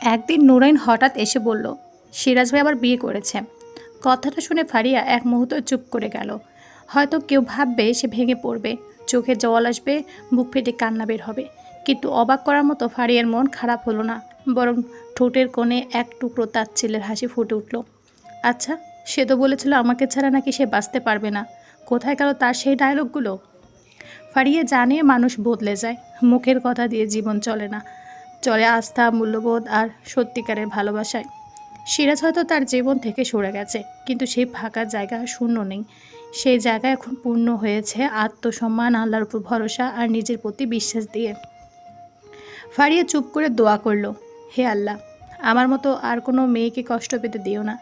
একদিন নুরাইন হঠাৎ এসে বলল, সিরাজ ভাই আবার বিয়ে করেছে। কথাটা শুনে ফারিয়া এক মুহূর্ত চুপ করে গেল। হয়তো কেউ ভাববে সে ভেঙে পড়বে, চোখে জল আসবে বুক ফেটে কান্না বের হবে। কিন্তু অবাক করার মতো ফারিয়ার মন খারাপ হলো না, বরং ঠোঁটের কোণে এক টুকরো তার ছেলের হাসি ফুটে উঠল। আচ্ছা সে তো বলেছিল আমাকে ছাড়া নাকি সে বাঁচতে পারবে না। কোথায় গেল তার সেই ডায়লগগুলো ফারিয়ে জানে মানুষ বদলে যায়, মুখের কথা দিয়ে জীবন চলে না। চলে আস্থা, মূল্যবোধ আর সত্যিকারের ভালোবাসায়। সিরাজ হয়তো তার জীবন থেকে সরে গেছে, কিন্তু সেই ফাঁকা জায়গা শূন্য নেই। সেই জায়গা এখন পূর্ণ হয়েছে আত্মসম্মান, আল্লাহর উপর ভরসা আর নিজের প্রতি বিশ্বাস দিয়ে। ফারিয়া চুপ করে দোয়া করল, হে আল্লাহ, আমার মতো আর কোনো মেয়েকে কষ্ট পেতে দিও না।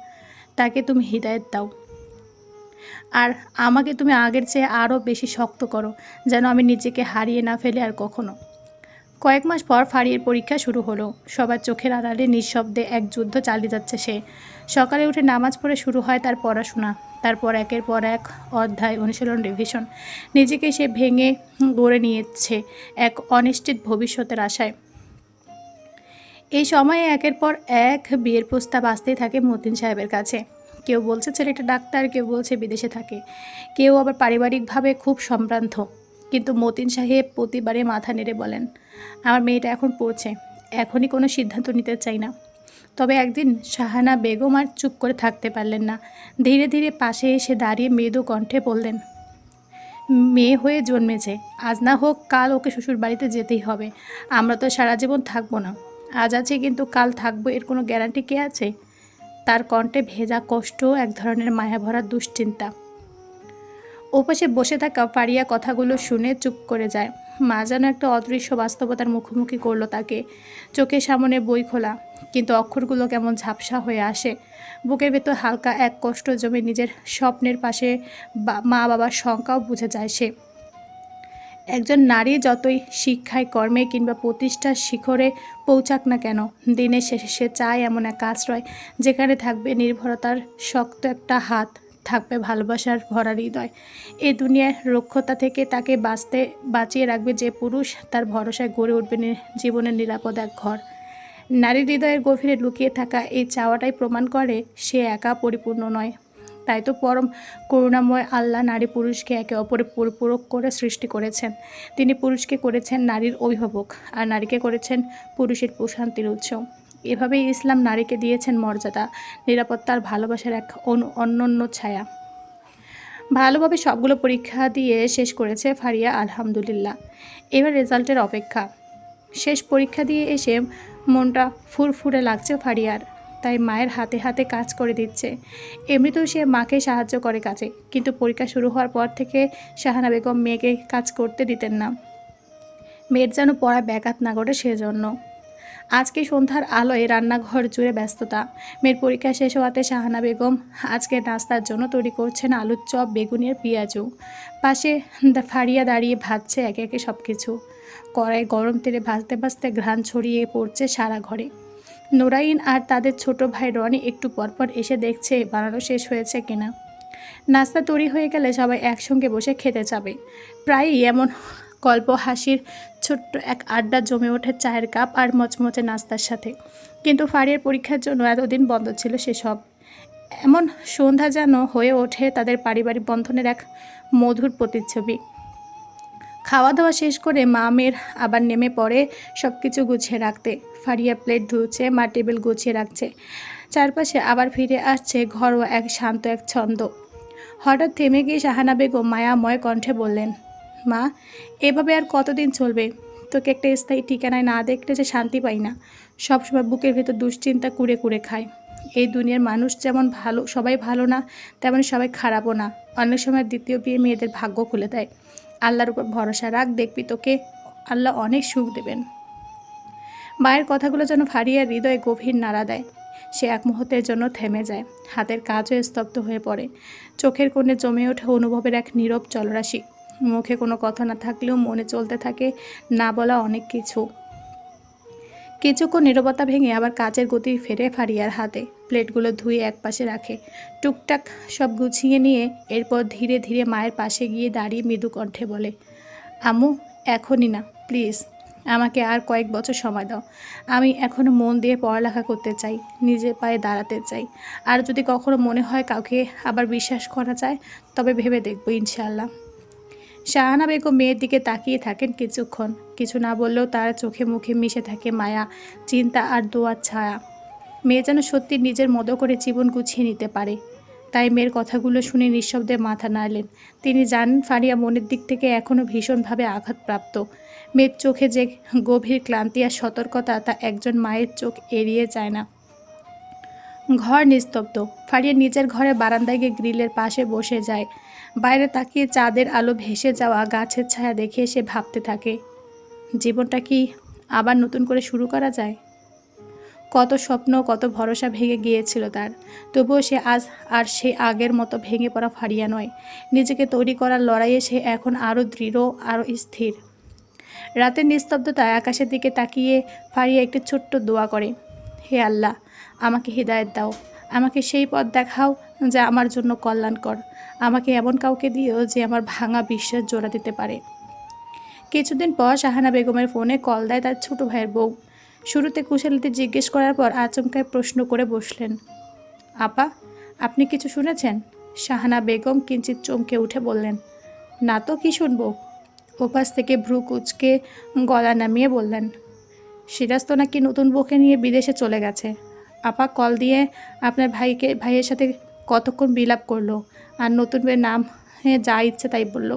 তাকে তুমি হৃদায়ত দাও। আর আমাকে তুমি আগের চেয়ে আরও বেশি শক্ত করো, যেন আমি নিজেকে হারিয়ে না ফেলে আর কখনো। কয়েক মাস পর ফাড়ির পরীক্ষা শুরু হলো। সবার চোখের আড়ালে নিঃশব্দে এক যুদ্ধ চালিয়ে যাচ্ছে সে। সকালে উঠে নামাজ পড়ে শুরু হয় তার পড়াশোনা। তারপর একের পর এক অধ্যায় অনুশীলন রিভিশন নিজেকে সে ভেঙে গড়ে নিয়েছে এক অনিশ্চিত ভবিষ্যতের আশায়। এই সময়ে একের পর এক বিয়ের প্রস্তাব আসতেই থাকে মতিন সাহেবের কাছে। কেউ বলছে ছেলেটা ডাক্তার, কেউ বলছে বিদেশে থাকে। কেউ আবার পারিবারিকভাবে খুব সম্ভ্রান্ত। কিন্তু মতিন সাহেব প্রতিবারে মাথা নেড়ে বলেন, আমার মেয়েটা এখন পড়ছে, এখনই কোনো সিদ্ধান্ত নিতে চাই না। তবে একদিন শাহানা বেগম আর চুপ করে থাকতে পারলেন না। ধীরে ধীরে পাশে এসে দাঁড়িয়ে মৃদু কণ্ঠে বললেন, মেয়ে হয়ে জন্মেছে, আজ না হোক কাল ওকে শ্বশুর বাড়িতে যেতেই হবে। আমরা তো সারা জীবন থাকব না। আজ আছে কিন্তু কাল থাকব, এর কোনো গ্যারান্টি কে আছে? তার কণ্ঠে ভেজা কষ্ট, এক ধরনের মায়াভরা দুশ্চিন্তা। ওপাশে বসে থাকা পারিয়া কথাগুলো শুনে চুপ করে যায়। মা যেন একটা অদৃশ্য বাস্তবতার মুখোমুখি করল তাকে। চোখের সামনে বই খোলা, কিন্তু অক্ষরগুলো কেমন ঝাপসা হয়ে আসে। বুকের ভেতর হালকা এক কষ্ট জমে নিজের স্বপ্নের পাশে মা বাবার শঙ্কাও বুঝে যায় সে। একজন নারী যতই শিক্ষায়, কর্মে কিংবা প্রতিষ্ঠার শিখরে পৌঁছাক না কেন, দিনের শেষে সে চায় এমন এক আশ্রয় যেখানে থাকবে নির্ভরতার শক্ত একটা হাত। থাকবে ভালোবাসার ভরা হৃদয়। এ দুনিয়ার রক্ষতা থেকে তাকে বাঁচতে, বাঁচিয়ে রাখবে যে পুরুষ, তার ভরসায় গড়ে উঠবে জীবনের নিরাপদ এক ঘর। নারী হৃদয়ের গভীরে লুকিয়ে থাকা এই চাওয়াটাই প্রমাণ করে সে একা পরিপূর্ণ নয়। তাই তো পরম করুণাময় আল্লাহ নারী পুরুষকে একে অপরের পরিপূরক করে সৃষ্টি করেছেন। তিনি পুরুষকে করেছেন নারীর অভিভাবক, আর নারীকে করেছেন পুরুষের প্রশান্তির উৎস এভাবেই ইসলাম নারীকে দিয়েছেন মর্যাদা, নিরাপত্তার ভালোবাসার এক অন- অনন্য ছায়া। ভালোভাবে সবগুলো পরীক্ষা দিয়ে শেষ করেছে ফারিয়া, আলহামদুলিল্লাহ। এবার রেজাল্টের অপেক্ষা। শেষ পরীক্ষা দিয়ে এসে মনটা ফুরফুরে লাগছে ফারিয়ার, তাই মায়ের হাতে হাতে কাজ করে দিচ্ছে। এমনিতেও সে মাকে সাহায্য করে কাজে, কিন্তু পরীক্ষা শুরু হওয়ার পর থেকে শাহানা বেগম মেয়েকে কাজ করতে দিতেন না। মেয়ের যেন পড়া ব্যাঘাত না ঘটে সেজন্য। আজকে সন্ধ্যার আলোয় রান্নাঘর জুড়ে ব্যস্ততা। মেয়ের পরীক্ষা শেষ হওয়াতে শাহানা বেগম আজকে নাস্তার জন্য তৈরি করছেন আলুর চপ বেগুনের পেঁয়াজু। পাশে ফাড়িয়া দাঁড়িয়ে ভাজছে একে একে সব কিছু কড়াই গরম তেলে ভাজতে ভাজতে ঘ্রাণ ছড়িয়ে পড়ছে সারা ঘরে। নোরাইন আর তাদের ছোট ভাই রনি একটু পরপর এসে দেখছে বানানো শেষ হয়েছে কিনা। নাস্তা তৈরি হয়ে গেলে সবাই একসঙ্গে বসে খেতে যাবে। প্রায়ই এমন গল্প, হাসির ছোট্ট এক আড্ডা জমে ওঠে চায়ের কাপ আর মচমচে নাস্তার সাথে। কিন্তু ফারিয়ার পরীক্ষার জন্য এতদিন বন্ধ ছিল সেসব। এমন সন্ধ্যা যেন হয়ে ওঠে তাদের পারিবারিক বন্ধনের এক মধুর প্রতিচ্ছবি। খাওয়া দাওয়া শেষ করে মা, মেয়ের আবার নেমে পড়ে সব কিছু গুছিয়ে রাখতে। ফারিয়া প্লেট ধুচ্ছে, মা টেবিল গুছিয়ে রাখছে। চারপাশে আবার ফিরে আসছে ঘরোয়া এক শান্ত এক ছন্দ। হঠাৎ থেমে গিয়ে শাহানা বেগম মায়াময় কণ্ঠে বললেন মা, এভাবে আর কতদিন চলবে? তোকে একটা স্থায়ী ঠিকানায় না দেখলে যে শান্তি পাই না। সবসময় বুকের ভেতর দুশ্চিন্তা কুড়ে কুড়ে খায়। এই দুনিয়ার মানুষ যেমন ভালো, সবাই ভালো না, তেমন সবাই খারাপও না। অনেক সময় দ্বিতীয় বিয়ে মেয়েদের ভাগ্য খুলে দেয়। আল্লাহর উপর ভরসা রাখ, দেখবি তোকে আল্লাহ অনেক সুখ দেবেন। মায়ের কথাগুলো যেন ফারিয়ার হৃদয়ে গভীর নাড়া দেয়। সে এক মুহূর্তের জন্য থেমে যায়। হাতের কাজও স্তব্ধ হয়ে পড়ে। চোখের কোণে জমে ওঠে অনুভবের এক নীরব জলরাশি মুখে কোনো কথা না থাকলেও মনে চলতে থাকে, না বলা অনেক কিছু। কিছুক্ষণ নিরবতা ভেঙে আবার কাচের গতি ফেরে ফারিয়ার হাতে। প্লেটগুলো ধুয়ে একপাশে রাখে। টুকটাক সব গুছিয়ে নিয়ে এরপর ধীরে ধীরে মায়ের পাশে গিয়ে দাঁড়িয়ে মৃদু কণ্ঠে বলে, আম্মু, এখনই না, প্লিজ। আমাকে আর কয়েক বছর সময় দাও। আমি এখনও মন দিয়ে পড়ালেখা করতে চাই, নিজের পায়ে দাঁড়াতে চাই। আর যদি কখনো মনে হয় কাউকে আবার বিশ্বাস করা যায়, তবে ভেবে দেখব ইনশাআল্লাহ। শাহানা বেগম মেয়ের দিকে তাকিয়ে থাকেন কিছুক্ষণ। কিছু না বললেও তার চোখে মুখে মিশে থাকে মায়া, চিন্তা আর দোয়ার ছায়া। মেয়ে যেন সত্যি নিজের মতো করে জীবন গুছিয়ে নিতে পারে। তাই মেয়ের কথাগুলো শুনে নিঃশব্দে মাথা নাড়লেন। তিনি জানেন ফারিয়া মনের দিক থেকে এখনও ভীষণভাবে আঘাতপ্রাপ্ত। মেয়ের চোখে যে গভীর ক্লান্তি আর সতর্কতা, তা একজন মায়ের চোখ এড়িয়ে যায় না। ঘর নিস্তব্ধ। ফারিয়া নিজের ঘরে বারান্দায় গিয়ে গ্রিলের পাশে বসে যায়। বাইরে তাকিয়ে চাঁদের আলো ভেসে যাওয়া গাছের ছায়া দেখে সে ভাবতে থাকে, জীবনটা কি আবার নতুন করে শুরু করা যায়? কত স্বপ্ন, কত ভরসা ভেঙে গিয়েছিল তার, তবুও সে আজ আর সে আগের মতো ভেঙে পড়া ফারিয়া নয়। নিজেকে তৈরি করার লড়াইয়ে সে এখন আরও দৃঢ়, আরও স্থির। রাতের নিস্তব্ধতায় আকাশের দিকে তাকিয়ে ফারিয়া একটি ছোট্ট দোয়া করে, হে আল্লাহ, আমাকে হৃদায়ত দাও, আমাকে সেই পথ দেখাও যা আমার জন্য কল্যাণকর। আমাকে এমন কাউকে দিও যে আমার ভাঙা বিশ্বাস জোড়া দিতে পারে। কিছুদিন পর শাহানা বেগমের ফোনে কল দেয় তার ছোট ভাইয়ের বউ। শুরুতে কুশালিতে জিজ্ঞেস করার পর আচমকায় প্রশ্ন করে বসলেন, আপা, আপনি কিছু শুনেছেন? শাহানা বেগম কিঞ্চিত চমকে উঠে বললেন, না তো, কী শুনব? ওপাশ থেকে ভ্রু কুচকে গলা নামিয়ে বললেন, সিরাজ তো নাকি নতুন বউকে নিয়ে বিদেশে চলে গেছে। আপা, কল দিয়ে আপনার ভাইকে, ভাইয়ের সাথে কতক্ষণ বিলাপ করল? আর নতুন মেয়ের নাম যা ইচ্ছে তাই বলল।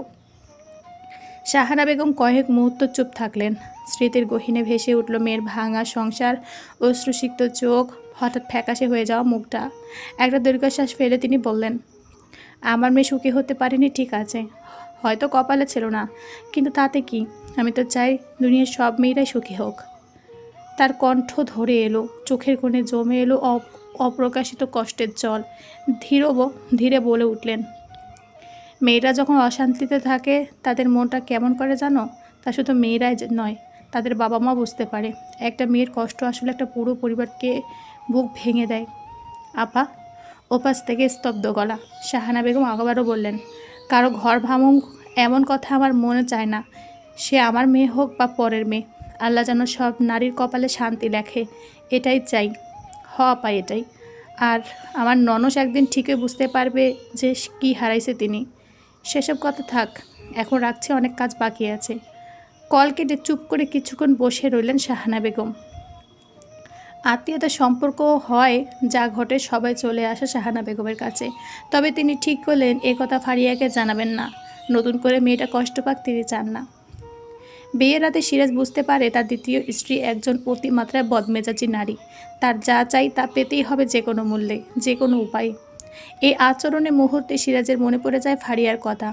শাহানা বেগম কয়েক মুহূর্ত চুপ থাকলেন। স্মৃতির গহিনে ভেসে উঠল মেয়ের ভাঙা সংসার অশ্রুসিক্ত চোখ, হঠাৎ ফ্যাকাশে হয়ে যাওয়া মুখটা। একটা দীর্ঘশ্বাস ফেলে তিনি বললেন, আমার মেয়ে সুখী হতে পারেনি, ঠিক আছে। হয়তো কপালে ছিল না। কিন্তু তাতে কি? আমি তো চাই দুনিয়ার সব মেয়েরাই সুখী হোক। তার কণ্ঠ ধরে এলো, চোখের কোণে জমে এলো অপ্রকাশিত কষ্টের জল ধীর ধীরে বলে উঠলেন, মেয়েরা যখন অশান্তিতে থাকে, তাদের মনটা কেমন করে জানো? তা শুধু মেয়েরাই নয়, তাদের বাবা মা বুঝতে পারে। একটা মেয়ের কষ্ট আসলে একটা পুরো পরিবারকে বুক ভেঙে দেয়। আপা? ওপাশ থেকে স্তব্ধ গলা। শাহানা বেগম আবারও বললেন, কারও ঘর ভাঙুক, এমন কথা আমার মনে চায় না। সে আমার মেয়ে হোক বা পরের মেয়ে, আল্লাহ যেন সব নারীর কপালে শান্তি লেখে, এটাই চাই। হ আপা এটাই। আর আমার ননস একদিন ঠিকই বুঝতে পারবে যে কি হারাইছে তিনি। সেসব কথা থাক, এখন রাখছে অনেক কাজ বাকি আছে। কল কেটে চুপ করে কিছুক্ষণ বসে রইলেন শাহানা বেগম। আত্মীয়তার সম্পর্ক হয়, যা ঘটে সবাই চলে আসে শাহানা বেগমের কাছে। তবে তিনি ঠিক করলেন, এ কথা ফারিয়াকে জানাবেন না। নতুন করে মেয়েটা কষ্ট পাক তিনি চান না। বিয়ের রাতে সিরাজ বুঝতে পারে তার দ্বিতীয় স্ত্রী একজন অতিমাত্রায় বদমেজাজি নারী। তার যা চাই তা পেতেই হবে যে কোনো মূল্যে, যে কোনো উপায়ে। এই আচরণে মুহূর্তে সিরাজের মনে পড়ে যায় ফারিয়ার কথা।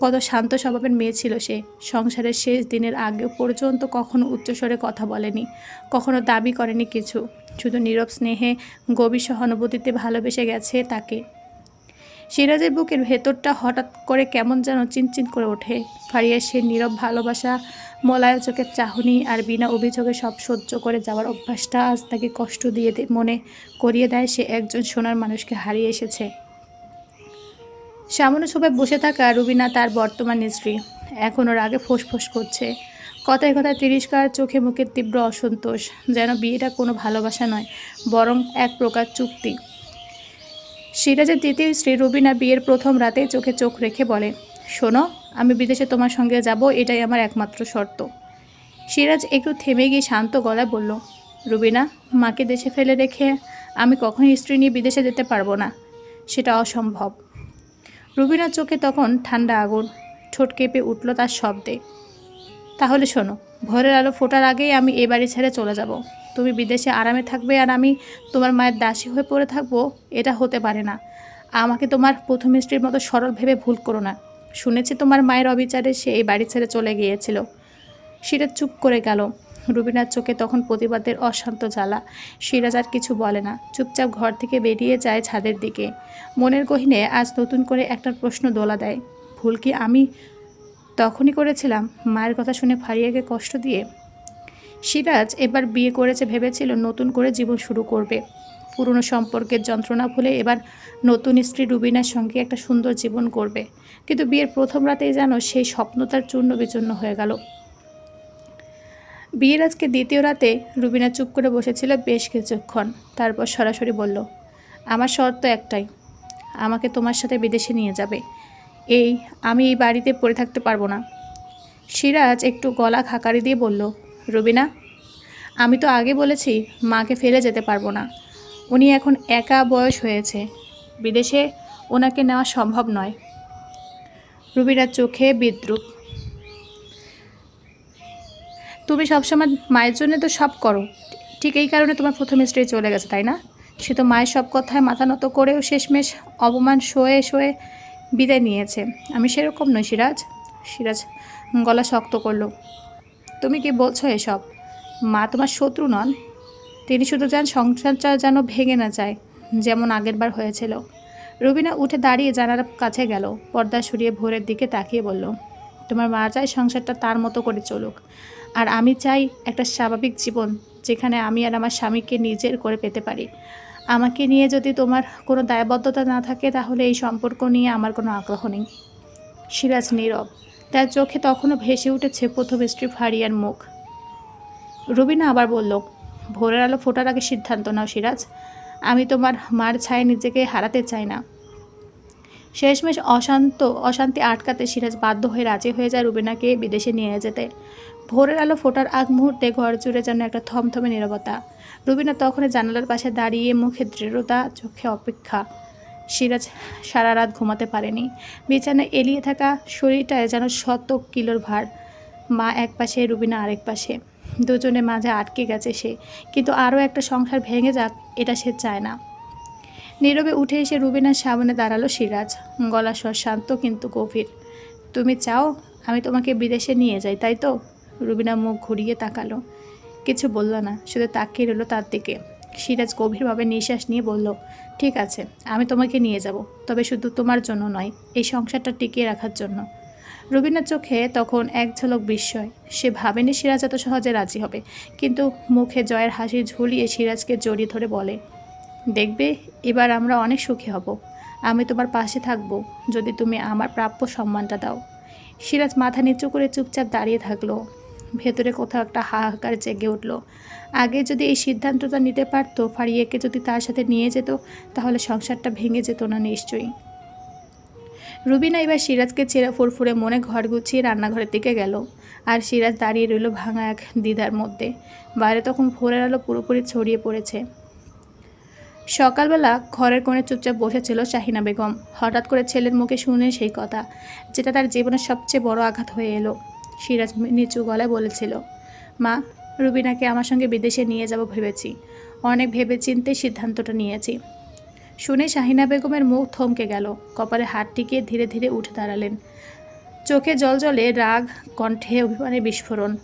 কত শান্ত স্বভাবের মেয়ে ছিল সে। সংসারের শেষ দিনের আগে পর্যন্ত কখনো উচ্চস্বরে কথা বলেনি, কখনো দাবি করেনি কিছু। শুধু নীরব স্নেহে গভীর সহানুভূতিতে ভালোবেসে গেছে তাকে। সিরাজের বুকের ভেতরটা হঠাৎ করে কেমন যেন চিনচিন করে ওঠে। ফারিয়ার সে নীরব ভালোবাসা মলায় চোখের চাহনি আর বিনা অভিযোগে সব সহ্য করে যাওয়ার অভ্যাসটা আজ তাকে কষ্ট দিয়ে মনে করিয়ে দেয় সে একজন সোনার মানুষকে হারিয়ে এসেছে। সামনে সবাই বসে থাকা রুবিনা তার বর্তমান স্ত্রী। এখন ওর আগে ফোঁস করছে। কথায় কথায় তিরস্কার, চোখে মুখে তীব্র অসন্তোষ। যেন বিয়েটা কোনো ভালোবাসা নয়, বরং এক প্রকার চুক্তি। সিরাজের দ্বিতীয় স্ত্রী রুবিনা বিয়ের প্রথম রাতে চোখে চোখ রেখে বলে, শোনো, আমি বিদেশে তোমার সঙ্গে যাব, এটাই আমার একমাত্র শর্ত। সিরাজ একটু থেমে গিয়ে শান্ত গলায় বলল, রুবিনা, মাকে দেশে ফেলে রেখে আমি কখনোই স্ত্রী নিয়ে বিদেশে যেতে পারব না। সেটা অসম্ভব। রুবিনার চোখে তখন ঠান্ডা আগুন, ঠোঁট কেঁপে উঠল তার শব্দে। তাহলে শোনো, ভোরের আলো ফোটার আগেই আমি এ বাড়ি ছেড়ে চলে যাব। তুমি বিদেশে আরামে থাকবে আর আমি তোমার মায়ের দাসী হয়ে পড়ে থাকব, এটা হতে পারে না। আমাকে তোমার প্রথম স্ত্রীর মতো সরল ভেবে ভুল করো না। শুনেছি তোমার মায়ের অবিচারে সে এই বাড়ি ছেড়ে চলে গিয়েছিল। সেটা চুপ করে গেল। রুবিনার চোখে তখন প্রতিবাদের অশান্ত জ্বালা। সিরাজ আর কিছু বলে না। চুপচাপ ঘর থেকে বেরিয়ে যায় ছাদের দিকে। মনের গহিনে আজ নতুন করে একটা প্রশ্ন দোলা দেয়। ভুল কি আমি তখনই করেছিলাম? মায়ের কথা শুনে ফারিয়াকে কষ্ট দিয়ে সিরাজ এবার বিয়ে করেছে ভেবেছিল নতুন করে জীবন শুরু করবে। পুরনো সম্পর্কের যন্ত্রণা ভুলে এবার নতুন স্ত্রী রুবিনার সঙ্গে একটা সুন্দর জীবন করবে। কিন্তু বিয়ের প্রথম রাতেই যেন সেই স্বপ্ন তার চূর্ণ বিচূর্ণ হয়ে গেল। বিয়ের আজকে দ্বিতীয় রাতে রুবিনা চুপ করে বসেছিল বেশ কিছুক্ষণ। তারপর সরাসরি বলল, আমার শর্ত একটাই, আমাকে তোমার সাথে বিদেশে নিয়ে যাবে। এই, আমি এই বাড়িতে পড়ে থাকতে পারব না। সিরাজ একটু গলা খাকারি দিয়ে বলল রুবিনা, আমি তো আগে বলেছি মাকে ফেলে যেতে পারব না। উনি এখন একা বয়স হয়েছে, বিদেশে ওনাকে নেওয়া সম্ভব নয়। রুবিনার চোখে বিদ্রুপ। তুমি সবসময় মায়ের জন্য তো সব করো, ঠিক এই কারণে তোমার প্রথম স্ত্রী চলে গেছে, তাই না? সে তো মায়ের সব কথায় মাথা নত করেও শেষমেশ অপমান শোয়ে শোয়ে বিদায় নিয়েছে। আমি সেরকম নই, সিরাজ। সিরাজ গলা শক্ত করল। তুমি কি বলছো এসব? মা তোমার শত্রু নন। তিনি শুধু চান সংসারটা যেন ভেঙে না যায়, যেমন আগেরবার হয়েছিল। রুবিনা উঠে দাঁড়িয়ে জানালার কাছে গেল, পর্দা সরিয়ে ভোরের দিকে তাকিয়ে বলল, তোমার মা চায় সংসারটা তার মতো করে চলুক। আর আমি চাই একটা স্বাভাবিক জীবন যেখানে আমি আর আমার স্বামীকে নিজের করে পেতে পারি। আমাকে নিয়ে যদি তোমার কোনো দায়বদ্ধতা না থাকে, তাহলে এই সম্পর্ক নিয়ে আমার কোনো আগ্রহ নেই। সিরাজ নীরব। তার চোখে তখনও ভেসে উঠেছে প্রথম স্ত্রী ফারিয়ার মুখ। রুবিনা আবার বলল, ভোরের আলো ফোটার আগে সিদ্ধান্ত নাও সিরাজ। আমি তোমার মার ছায় নিজেকে হারাতে চাই না। শেষমেশ অশান্ত, অশান্তি আটকাতে সিরাজ বাধ্য হয়ে রাজি হয়ে যায় রুবিনাকে বিদেশে নিয়ে যেতে। ভোরের আলো ফোটার আগ মুহূর্তে ঘর জুড়ে যেন একটা থমথমে নীরবতা। রুবিনা তখন জানালার পাশে দাঁড়িয়ে মুখে দৃঢ়তা, চোখে অপেক্ষা। সিরাজ সারা রাত ঘুমাতে পারেনি। বিছানায় এলিয়ে থাকা শরীরটায় যেন শত কিলোর ভার। মা এক পাশে, রুবিনা আরেক পাশে। দুজনে মাঝে আটকে গেছে সে। কিন্তু আরও একটা সংসার ভেঙে যাক, এটা সে চায় না। নীরবে উঠে এসে রুবিনার সামনে দাঁড়াল সিরাজ। গলা স্বর শান্ত কিন্তু গভীর। তুমি চাও আমি তোমাকে বিদেশে নিয়ে যাই, তাই তো? রুবিনা মুখ ঘুরিয়ে তাকালো। কিছু বলল না, শুধু তাকিয়ে রইল তার দিকে। সিরাজ গভীরভাবে নিঃশ্বাস নিয়ে বলল, ঠিক আছে, আমি তোমাকে নিয়ে যাব, তবে শুধু তোমার জন্য নয়, এই সংসারটা টিকিয়ে রাখার জন্য। রুবিনার চোখে তখন এক ঝলক বিস্ময়। সে ভাবেনি সিরাজ এত সহজে রাজি হবে, কিন্তু মুখে জয়ের হাসি ঝুলিয়ে সিরাজকে জড়িয়ে ধরে বলে, দেখবে, এবার আমরা অনেক সুখী হব। আমি তোমার পাশে থাকব, যদি তুমি আমার প্রাপ্য সম্মানটা দাও। সিরাজ মাথা নিচু করে চুপচাপ দাঁড়িয়ে থাকল। ভেতরে কোথাও একটা হাহাকার জেগে উঠল। আগে যদি এই সিদ্ধান্তটা নিতে পারতো, ফারিয়াকে যদি তার সাথে নিয়ে যেত, তাহলে সংসারটা ভেঙে যেত না নিশ্চয়ই। রুবিনা এবার সিরাজকে ছেড়ে ফুরফুরে মনে ঘর গুছিয়ে রান্নাঘরের দিকে গেল। আর সিরাজ দাঁড়িয়ে রইল ভাঙা এক দ্বিধার মধ্যে। বাইরে তখন ভোরের আলো পুরোপুরি ছড়িয়ে পড়েছে। সকালবেলা ঘরের কোণে চুপচাপ বসেছিল শাহিনা বেগম। হঠাৎ করে ছেলের মুখে শুনে সেই কথা, যেটা তার জীবনের সবচেয়ে বড় আঘাত হয়ে এলো। সিরাজ নিচু গলায় বলেছিল, মা, রুবিনাকে আমার সঙ্গে বিদেশে নিয়ে যাব ভেবেছি। অনেক ভেবে চিনতে সিদ্ধান্তটা নিয়েছি। শুনে শাহিনা বেগমের মুখ থমকে গেল, কপালে হাত টিকিয়ে ধীরে ধীরে উঠে দাঁড়ালেন। চোখে জল জলে রাগ, কণ্ঠে অভিমানের বিস্ফোরণ।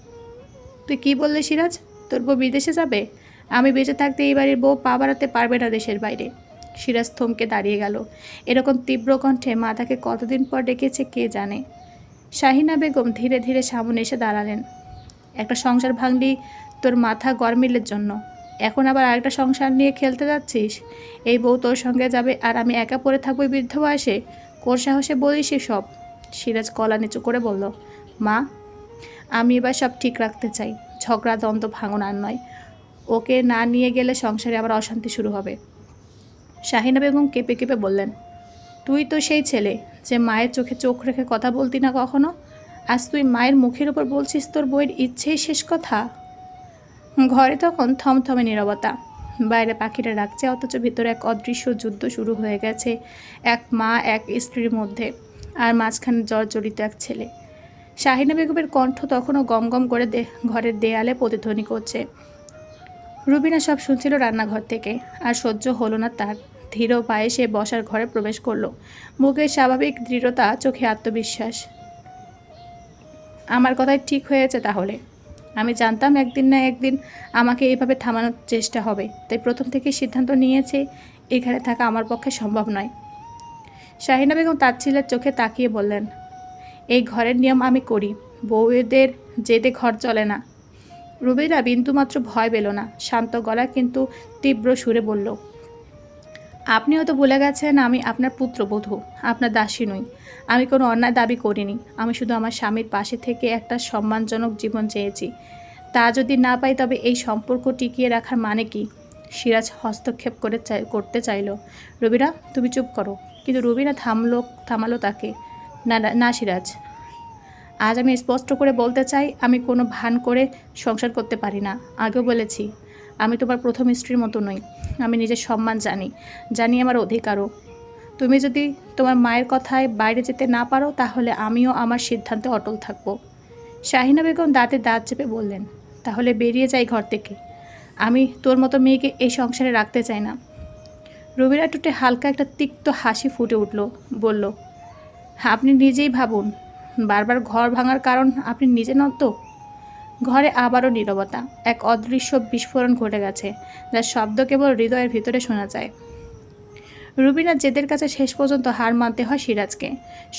তুই কি বললি সিরাজ? তোর বউ বিদেশে যাবে? আমি বেঁচে থাকতে এই বাড়ির বউ পা বাড়াতে পারবে না দেশের বাইরে। সিরাজ থমকে দাঁড়িয়ে গেল। এরকম তীব্র কণ্ঠে মা তাকে কতদিন পর ডেকেছে কে জানে? শাহিনা বেগম ধীরে ধীরে সামনে এসে দাঁড়ালেন। একটা সংসার ভাঙলি তোর মাথা গরমিলের জন্য। এখন আবার আরেকটা সংসার নিয়ে খেলতে যাচ্ছিস? এই বউ তোর সঙ্গে যাবে আর আমি একা পড়ে থাকব বৃদ্ধ বয়সে? কোর সাহসে বলিস সব সিরাজ কলা নিচু করে বলল, মা, আমি এবার সব ঠিক রাখতে চাই। ঝগড়া, দ্বন্দ্ব, ভাঙন আর নয়। ওকে না নিয়ে গেলে সংসারে আবার অশান্তি শুরু হবে। শাহিনা বেগম কেঁপে কেঁপে বললেন, তুই তো সেই ছেলে যে মায়ের চোখে চোখ রেখে কথা বলতি না কখনো? আজ তুই মায়ের মুখের ওপর বলছিস তোর বইয়ের ইচ্ছেই শেষ কথা? ঘরে তখন থমথমে নীরবতা। বাইরে পাখিরা ডাকছে, অথচ ভিতরে এক অদৃশ্য যুদ্ধ শুরু হয়ে গেছে, এক মা, এক স্ত্রীর মধ্যে, আর মাঝখানে জ্বর জড়িত এক ছেলে। শাহিনা বেগমের কণ্ঠ তখনও গম গম করে ঘরের দেয়ালে প্রতিধ্বনি করছে। রুবিনা সব শুনছিল রান্নাঘর থেকে, আর সহ্য হলো না তার। ধীর পায়ে সে বসার ঘরে প্রবেশ করল। মুখের স্বাভাবিক দৃঢ়তা, চোখে আত্মবিশ্বাস। আমার কথাই ঠিক হয়েছে তাহলে। আমি জানতাম একদিন না একদিন আমাকে এইভাবে থামানোর চেষ্টা হবে। তাই প্রথম থেকে সিদ্ধান্ত নিয়েছে, এখানে থাকা আমার পক্ষে সম্ভব নয়। শাহিনা বেগম তার ছেলের চোখে তাকিয়ে বললেন, এই ঘরের নিয়ম আমি করি। বউদের যেতে ঘর চলে না। রুবিনা বিন্দুমাত্র ভয় পেল না। শান্ত গলা কিন্তু তীব্র সুরে বলল আপনি হয়তো ভুলে গেছেন আমি আপনার পুত্রবধূ, আপনার দাসী নই। আমি কোনো অন্যায় দাবি করিনি। আমি শুধু আমার স্বামীর পাশে থেকে একটা সম্মানজনক জীবন চেয়েছি। তা যদি না পাই তবে এই সম্পর্ক টিকিয়ে রাখার মানে কি? সিরাজ হস্তক্ষেপ করে চাই, করতে চাইলো। রবিরা, তুমি চুপ করো। কিন্তু রবিনা থামলো, থামালো তাকে। না, না- সিরাজ। আজ আমি স্পষ্ট করে বলতে চাই, আমি কোনো ভান করে সংসার করতে পারি না। আগেও বলেছি আমি তোমার প্রথম স্ত্রীর মতো নই। আমি নিজের সম্মান জানি জানি আমার অধিকারও। তুমি যদি তোমার মায়ের কথায় বাইরে যেতে না পারো, তাহলে আমিও আমার সিদ্ধান্তে অটল থাকব। শাহিনা বেগম দাঁতে দাঁত চেপে বললেন, তাহলে বেরিয়ে যাই ঘর থেকে। আমি তোর মতো মেয়েকে এই সংসারে রাখতে চাই না। রবিরা টুটে হালকা একটা তিক্ত হাসি ফুটে উঠল, বলল, আপনি নিজেই ভাবুন, বারবার ঘর ভাঙার কারণ আপনি নিজে নন তো? ঘরে আবারও নীরবতা। এক অদৃশ্য বিস্ফোরণ ঘটে গেছে, যার শব্দ কেবল হৃদয়ের ভিতরে শোনা যায়। রুবিনা জেদের কাছে শেষ পর্যন্ত হার মানতে হয় সিরাজকে।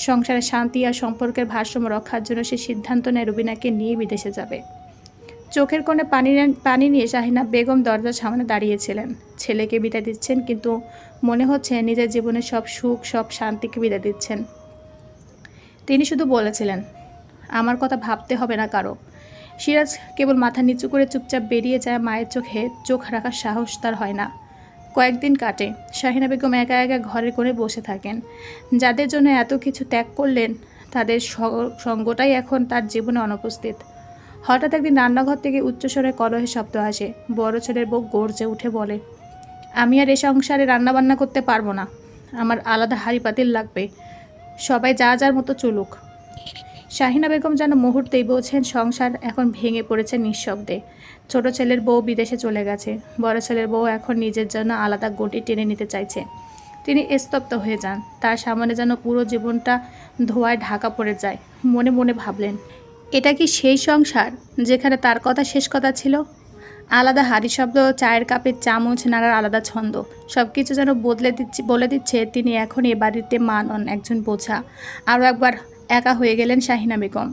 সংসারে শান্তি আর সম্পর্কের ভারসাম্য রক্ষার জন্য সে সিদ্ধান্ত নেয় রুবিনাকে নিয়ে বিদেশে যাবে। চোখের কোণে পানি পানি নিয়ে শাহিনা বেগম দরজার সামনে দাঁড়িয়েছিলেন। ছেলেকে বিদায় দিচ্ছেন কিন্তু মনে হচ্ছে নিজের জীবনের সব সুখ, সব শান্তিকে বিদায় দিচ্ছেন। তিনি শুধু বলেছিলেন, আমার কথা ভাবতে হবে না কারও। সিরাজ কেবল মাথা নিচু করে চুপচাপ বেরিয়ে যায় মায়ের চোখে, চোখ রাখার সাহস তার হয় না। কয়েকদিন কাটে। শাহিনা বেগম একা একা ঘরে করে বসে থাকেন। যাদের জন্য এত কিছু ত্যাগ করলেন, তাদের সঙ্গটাই এখন তার জীবনে অনুপস্থিত। হঠাৎ একদিন রান্নাঘর থেকে উচ্চস্বরে কলহের শব্দ আসে। বড় ছেলের বউ গর্জে উঠে বলে, আমি আর এ সংসারে রান্নাবান্না করতে পারব না। আমার আলাদা হাড়ি পাতিল লাগবে। সবাই যা যার মতো চলুক। শাহিনা বেগম যেন মুহূর্তেই বোঝেন সংসার এখন ভেঙে পড়েছে নিঃশব্দে। ছোট ছেলের বউ বিদেশে চলে গেছে। বড় ছেলের বউ এখন নিজের জন্য আলাদা গটি টেনে নিতে চাইছে। তিনি স্তব্ধ হয়ে যান। তার সামনে যেন পুরো জীবনটা ধোঁয়ায় ঢাকা পড়ে যায়। মনে মনে ভাবলেন, এটা কি সেই সংসার যেখানে তার কথা শেষ কথা ছিল? আলাদা হাড়ি শব্দ, চায়ের কাপের চামচ নাড়ার আলাদা ছন্দ। সব কিছু যেন বদলে দিচ্ছে, বলে দিচ্ছে, তিনি এখন এ বাড়িতে মা নন, একজন বোঝা। আরও একবার একা হয়ে গেলেন শাহিনা বেগম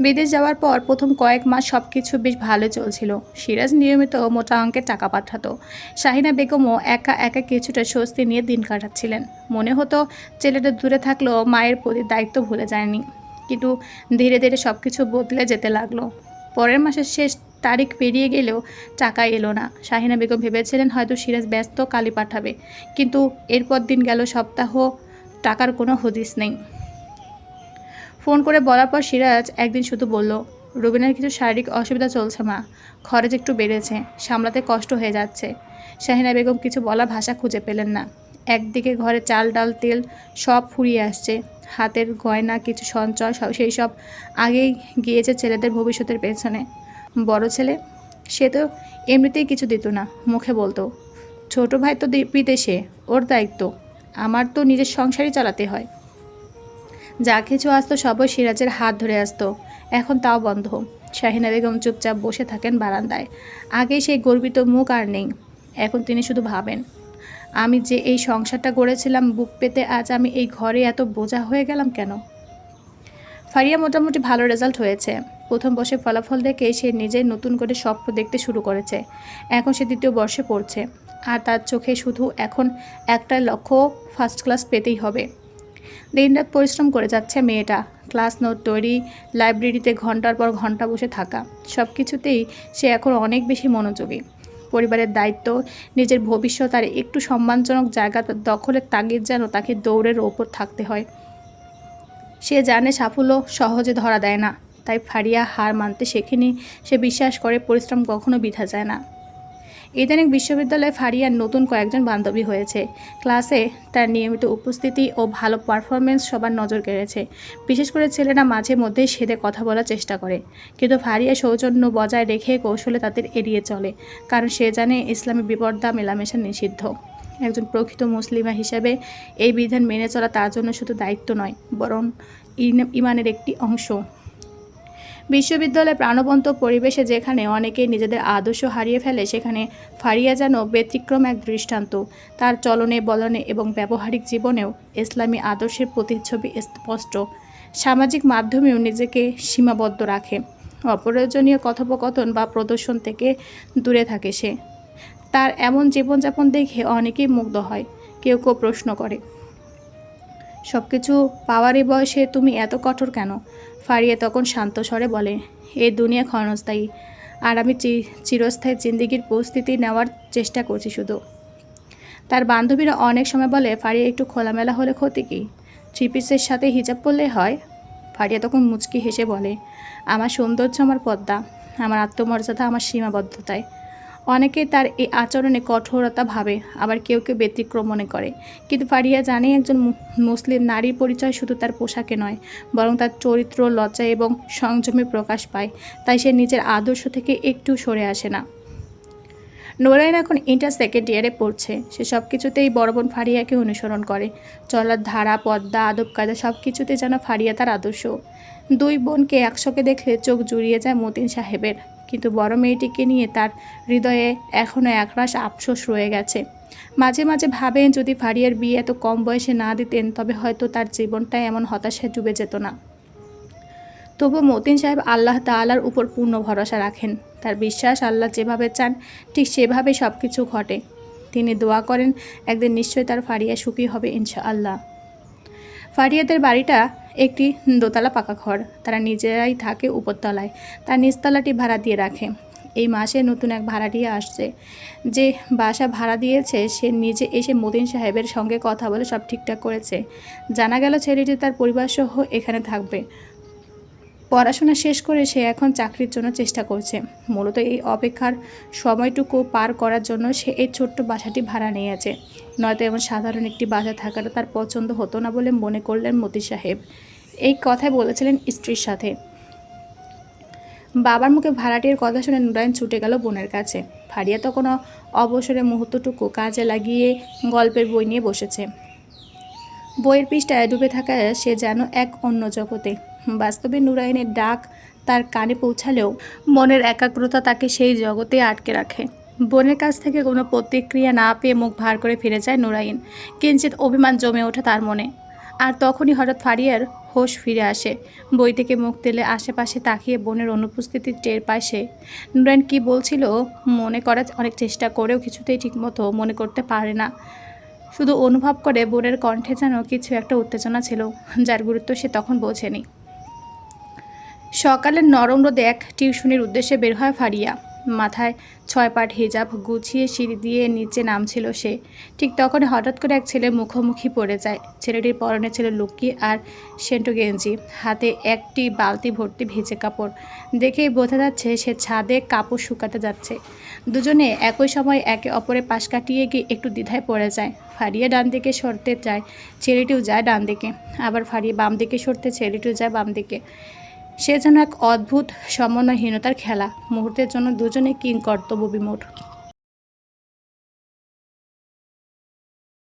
বিদেশ যাওয়ার পর প্রথম কয়েক মাস সব কিছু বেশ ভালো চলছিল। সিরাজ নিয়মিত মোটা অঙ্কের টাকা পাঠাতো। শাহিনা বেগমও একা একা কিছুটা স্বস্তি নিয়ে দিন কাটাচ্ছিলেন। মনে হতো ছেলেটা দূরে থাকলেও মায়ের প্রতি দায়িত্ব ভুলে যায়নি। কিন্তু ধীরে ধীরে সব কিছু বদলে যেতে লাগল। পরের মাসের শেষ তারিখ পেরিয়ে গেলেও টাকা এলো না। শাহিনা বেগম ভেবেছিলেন হয়তো সিরাজ ব্যস্ত কালি পাঠাবে। কিন্তু এরপর দিন গেল, সপ্তাহ টাকার কোনো হদিস নেই। ফোন করে বলার পর সিরাজ একদিন শুধু বলল, রবিনের কিছু শারীরিক অসুবিধা চলছে মা। খরচ একটু বেড়েছে, সামলাতে কষ্ট হয়ে যাচ্ছে। শাহিনা বেগম কিছু বলা ভাষা খুঁজে পেলেন না। একদিকে ঘরে চাল, ডাল, তেল সব ফুরিয়ে আসছে। হাতের গয়না, কিছু সঞ্চয়, সব সেই সব আগেই গিয়েছে ছেলেদের ভবিষ্যতের পেছনে। বড় ছেলে? সে তো এমনিতেই কিছু দিত না, মুখে বলতো। ছোট ভাই তো বিদেশে ওর দায়িত্ব। আমার তো নিজের সংসারই চালাতে হয়। যা কিছু আসতো সবই সিরাজের হাত ধরে আসতো। এখন তাও বন্ধ। শাহিনা বেগম চুপচাপ বসে থাকেন বারান্দায়। আগে সেই গর্বিত মুখ আর নেই। এখন তিনি শুধু ভাবেন, আমি যে এই সংসারটা গড়েছিলাম, বুক পেতে আজ আমি এই ঘরে এত বোঝা হয়ে গেলাম কেন? ফারিয়া মোটামুটি ভালো রেজাল্ট হয়েছে। প্রথম বর্ষে ফলাফল দেখে সে নিজে নতুন করে স্বপ্ন দেখতে শুরু করেছে। এখন সে দ্বিতীয় বর্ষে পড়ছে। আর তার চোখে শুধু এখন একটা লক্ষ্য ফার্স্ট ক্লাস পেতেই হবে। দিনরাত পরিশ্রম করে যাচ্ছে মেয়েটা। ক্লাস নোট তৈরি, লাইব্রেরিতে ঘণ্টার পর ঘণ্টা বসে থাকা। সব কিছুতেই সে এখন অনেক বেশি মনোযোগী। পরিবারের দায়িত্ব, নিজের ভবিষ্যৎ আর একটু সম্মানজনক জায়গা দখলের তাগিদ যেন তাকে দৌড়ের ওপর থাকতে হয়। সে জানে সাফল্য সহজে ধরা দেয় না, তাই ফারিয়া হার মানতে শেখেনি। সে বিশ্বাস করে পরিশ্রম কখনো বিধা যায় না। ইদানিং বিশ্ববিদ্যালয়ে ফারিয়ার নতুন কয়েকজন বান্ধবী হয়েছে। ক্লাসে তার নিয়মিত উপস্থিতি ও ভালো পারফরমেন্স সবার নজর কেড়েছে। বিশেষ করে ছেলেরা মাঝে মধ্যেই সেদে কথা বলার চেষ্টা করে। কিন্তু ফারিয়া সৌজন্য বজায় রেখে কৌশলে তাদের এড়িয়ে চলে, কারণ সে জানে ইসলামী বিপর্দা মেলামেশা নিষিদ্ধ। একজন প্রকৃত মুসলিমা হিসাবে এই বিধান মেনে চলা তার জন্য শুধু দায়িত্ব নয়, বরং ইমানের একটি অংশ। বিশ্ববিদ্যালয়ে প্রাণবন্ত পরিবেশে যেখানে অনেকেই নিজেদের আদর্শ হারিয়ে ফেলে, সেখানে ফারিয়া যেন ব্যতিক্রম এক দৃষ্টান্ত। তার চলনে, বলনে এবং ব্যবহারিক জীবনেও ইসলামী আদর্শের প্রতিচ্ছবি স্পষ্ট। সামাজিক মাধ্যমেও নিজেকে সীমাবদ্ধ রাখে। অপ্রয়োজনীয় কথোপকথন বা প্রদর্শন থেকে দূরে থাকে সে। তার এমন জীবনযাপন দেখে অনেকেই মুগ্ধ হয়, কেউ কেউ প্রশ্ন করে সব কিছু পাওয়ারই বয়সে তুমি এত কঠোর কেন? ফারিয়ে তখন শান্ত স্বরে বলে, এ দুনিয়া ক্ষণস্থায়ী। আর আমি চিরস্থায়ী জিন্দিগির প্রস্তুতি নেওয়ার চেষ্টা করছি শুধু। তার বান্ধবীরা অনেক সময় বলে, ফারিয়া একটু খোলামেলা হলে ক্ষতি কী? থ্রি পিসের সাথে হিজাব পরলে হয়? ফারিয়া তখন মুচকি হেসে বলে, আমার সৌন্দর্য আমার পদ্মা, আমার আত্মমর্যাদা আমার সীমাবদ্ধতায়। অনেকে তার এই আচরণে কঠোরতা ভাবে, আবার কেউ কেউ ব্যতিক্রম মনে করে। কিন্তু ফারিয়া জানে একজন মুসলিম নারীর পরিচয় শুধু তার পোশাকে নয়, বরং তার চরিত্র, লজ্জা এবং সংযমে প্রকাশ পায়, তাই সে নিজের আদর্শ থেকে একটু সরে আসে না। নোরাইন এখন ইন্টার সেকেন্ড ইয়ারে পড়ছে। সে সব কিছুতেই বড় বোন ফারিয়াকে অনুসরণ করে। চলার ধারা পদ্মা আদব কায়দা সব কিছুতে যেন ফারিয়া তার আদর্শ। দুই বোনকে একসঙ্গে দেখলে চোখ জুড়িয়ে যায় মতিন সাহেবের। কিন্তু বড় মেয়েটিকে নিয়ে তার হৃদয়ে এখনও একরাশ আফসোস রয়ে গেছে। মাঝে মাঝে ভাবেন, যদি ফারিয়ার বিয়ে এত কম বয়সে না দিতেন, তবে হয়তো তার জীবনটা এমন হতাশায় ডুবে যেত না। তবু মতিন সাহেব আল্লাহ তাআলার উপর পূর্ণ ভরসা রাখেন। তার বিশ্বাস, আল্লাহ যেভাবে চান, ঠিক সেভাবেই সব কিছু ঘটে। তিনি দোয়া করেন, একদিন নিশ্চয়ই তার ফারিয়া সুখী হবে, ইনশাআল্লাহ। ফারিয়াদের বাড়িটা একটি দোতলা পাকা ঘর। তারা নিজেরাই থাকে উপরতলায়। তার নিচতলাটি ভাড়া দিয়ে রাখে। এই মাসে নতুন এক ভাড়াটিয়া আসছে। যে বাসা ভাড়া দিয়েছে, সে নিজে এসে মতিন সাহেবের সঙ্গে কথা বলে সব ঠিকঠাক করেছে। জানা গেল ছেলেটি তার পরিবারসহ এখানে থাকবে। পড়াশোনা শেষ করে সে এখন চাকরির জন্য চেষ্টা করছে। মূলত এই অপেক্ষার সময়টুকু পার করার জন্য সে এই ছোট্ট বাসাটি ভাড়া নিয়েছে নয়তো এমন সাধারণ একটি বাসা থাকাটা তার পছন্দ হতো না বলে মনে করলেন মতি সাহেব। এই কথাই বলেছিলেন স্ত্রীর সাথে। বাবার মুখে ভাড়াটির কথা শুনে নুরাইন ছুটে গেল বোনের কাছে। ফারিয়া তখন অবসরে মুহূর্তটুকু কাজে লাগিয়ে গল্পের বই নিয়ে বসেছে। বইয়ের পৃষ্ঠায় ডুবে থাকা সে যেন এক অন্য জগতে। বাস্তবে নুরাইনের ডাক তার কানে পৌঁছালেও মনের একাগ্রতা তাকে সেই জগতে আটকে রাখে। বোনের কাছ থেকে কোনো প্রতিক্রিয়া না পেয়ে মুখ ভার করে ফিরে যায় নুরাইন। কিঞ্চিত অভিমান জমে ওঠে তার মনে। আর তখনই হঠাৎ ফারিয়ার হোশ ফিরে আসে। বই থেকে মুখ তেলে আশেপাশে তাকিয়ে বোনের অনুপস্থিতি টের পায় সে। নুরাইন কী বলছিল মনে করার অনেক চেষ্টা করেও কিছুতেই ঠিকমতো মনে করতে পারে না। শুধু অনুভব করে বোনের কণ্ঠে যেন কিছু একটা উত্তেজনা ছিল, যার গুরুত্ব সে তখন বোঝেনি। সকালের নরম রোদে এক টিউশনির উদ্দেশ্যে বের হয় ফারিয়া। মাথায় ছয় পাট হিজাব গুছিয়ে সিঁড়ি দিয়ে নিচে নামছিল সে। ঠিক তখন হঠাৎ করে এক ছেলে মুখোমুখি পড়ে যায়। ছেলেটির পরনে ছিল লুকি আর সেন্টু গেঞ্জি। হাতে একটি বালতি ভর্তি ভিজে কাপড়। দেখেই বোঝা যাচ্ছে সে ছাদে কাপড় শুকাতে যাচ্ছে। দুজনে একই সময় একে অপরের পাশ কাটিয়ে গিয়ে একটু দ্বিধায় পড়ে যায়। ফারিয়া ডান দিকে সরতে যায়, ছেলেটিও যায় ডান দিকে। আবার ফারিয়া বাম দিকে সরতে, ছেলেটিও যায় বাম দিকে। সে যেন এক অদ্ভুত সমন্বয়হীনতার খেলা। মুহূর্তের জন্য দুজনে কিং কর্তব্য বিমূঢ়